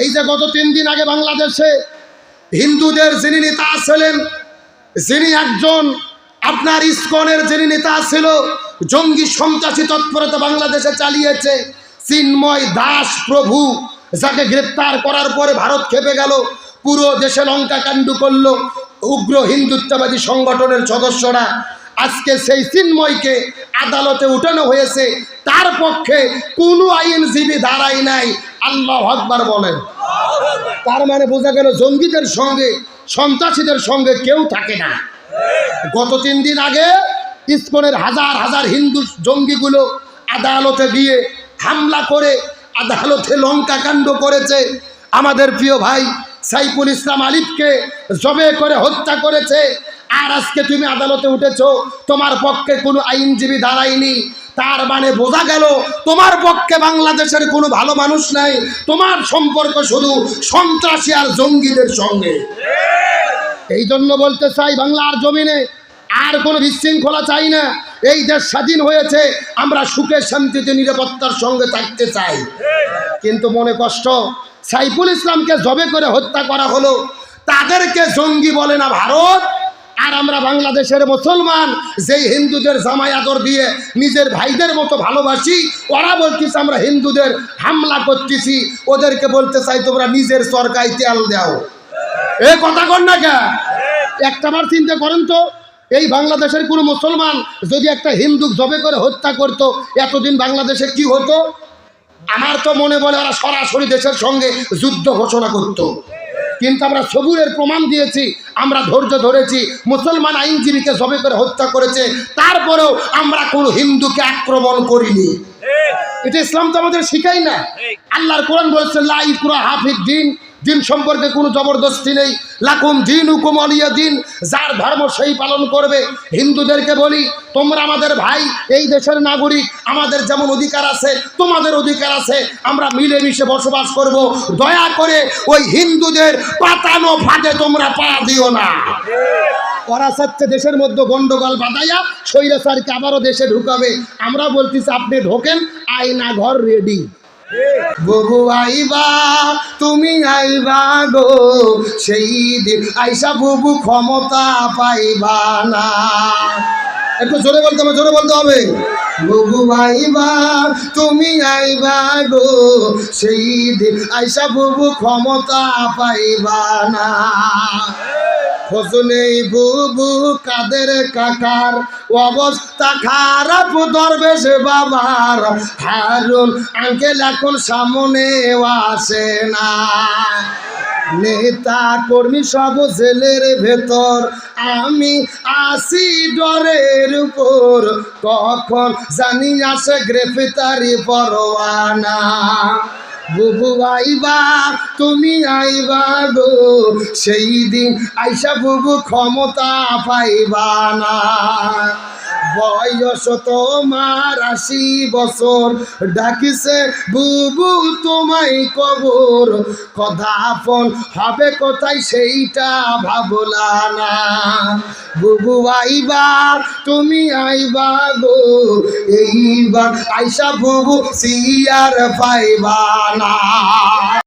এই যে গত তিন দিন আগে বাংলাদেশে হিন্দুদের যিনি নেতা ছিলেন, যিনি একজন আপনার ইস্কনের যিনি নেতা ছিল, জঙ্গি সন্ত্রাসী তৎপরতা বাংলাদেশে চালিয়েছে, চিন্ময় দাস প্রভু, যাকে গ্রেপ্তার করার পরে ভারত খেপে গেল, পুরো দেশে লঙ্কাকাণ্ড করল, উগ্র হিন্দুত্ববাদী সংগঠনের সদস্যরা। আজকে সেই চিন্ময়কে আদালতে উঠানো হয়েছে, তার পক্ষে কোনো আইনজীবী দাঁড়াই নাই আল্লাহ আকবার বলেন। তার মানে বোঝা গেল জঙ্গিদের সঙ্গে, সন্ত্রাসীদের সঙ্গে কেউ থাকে না। গত তিন দিন আগে ইস্কনের হাজার হাজার হিন্দু জঙ্গিগুলো আদালতে গিয়ে হামলা করে, আদালতে লঙ্কা কাণ্ড করেছে। আমাদের প্রিয় ভাই সাইফুল ইসলাম আলিফকে জবে করে হত্যা করেছে। আর আজকে তুমি আদালতে উঠেছো, তোমার পক্ষে কোনো আইনজীবী দাঁড়ায়নি। তার মানে বোঝা গেল, তোমার পক্ষে বাংলাদেশের কোনো ভালো মানুষ নাই। তোমার সম্পর্ক শুধু সন্ত্রাসী আর জঙ্গিদের সঙ্গে। এই জন্য বলতে চাই, বাংলার জমিনে আর কোনো বিশৃঙ্খলা চাই না। এই দেশ স্বাধীন হয়েছে, আমরা সুখে, শান্তিতে, নিরাপত্তার সঙ্গে থাকতে চাই। কিন্তু মনে কষ্ট, সাইফুল ইসলামকে জবে করে হত্যা করা হলো। তাদেরকে জঙ্গি বলে না ভারত। আর আমরা বাংলাদেশের মুসলমান, যেই হিন্দুদের জামাই আদর দিয়ে নিজের ভাইদের মতো ভালোবাসি, ওরা বলতেছে, আমরা হিন্দুদের হামলা করতেছি, ওদেরকে বলতে চাই তোমরা নিজের সরকারি তেল দাও। এ কথা কর না কে? একটাবার চিন্তা করেন তো, এই বাংলাদেশের কোনো মুসলমান যদি একটা হিন্দু জবে করে হত্যা করত, এতদিন বাংলাদেশে কি হতো? আমার তো মনে বলে ওরা সরাসরি দেশের সঙ্গে যুদ্ধ ঘোষণা করত। কিন্তু আমরা সবুরের প্রমাণ দিয়েছি আমরা ধৈর্য ধরেছি মুসলমান আইনজীবীকে জবে করে হত্যা করেছে তারপরেও আমরা কোনো হিন্দুকে আক্রমণ করিনি। এটা ইসলাম তো আমাদের শিখাই না। আল্লাহর কোরআন বলছে লাই কুরা হাফিজ দিন। দিন সম্পর্কে কোনো জবরদস্তি নেই। লাকুম দিন হুকুম আলিয়া দিন, যার ধর্ম সেই পালন করবে। হিন্দুদেরকে বলি, তোমরা আমাদের ভাই, এই দেশের নাগরিক, আমাদের যেমন অধিকার আছে, তোমাদের অধিকার আছে, আমরা মিলেমিশে বসবাস করব। দয়া করে ওই হিন্দুদের পাতানো ফাটে তোমরা পা দিও না। ওরা চাচ্ছে দেশের মধ্যে গন্ডগোল বাঁধাইয়া স্বৈরাচারকে আবারও দেশে ঢুকাবে। আমরা বলতেছি, আপনি ঢোকেন, আয়না ঘর রেডি বুবু আইবা, তুমি আইবা গো। সেই দিন আইসা বুবু ক্ষমতা পাইবা না। একটু জোরে বলতে হবে, জোরে বলতে হবে। বুবু আইবা, তুমি আইবা গো। সেই দিন আইসা বুবু ক্ষমতা পাইবা না। ফজনেই বুবু কাদের কাকার অবস্থা খারাপ, দরবেশ বাবার। হারুন আঙ্কেল এখন সামনে আসে না। নেতা কর্মী সব জেলের ভেতর। আমি আসি ডরের উপর। কখন জানি আসে গ্রেফতারি পরোয়ানা। বুবু আইবা তুমি আইবা গো। সেই দিন আইসা বুবু ক্ষমতা পাইবা না। বয়স তোমার আশি বছর, ডাকিছে, বুবু, তোমায় কবর। কদাপন হবে কোথায় সেইটা ভাবলা না। বুবু আইবা তুমি আইবা গো। এইবার আইসা বুবু সিয়ার পাইবা না।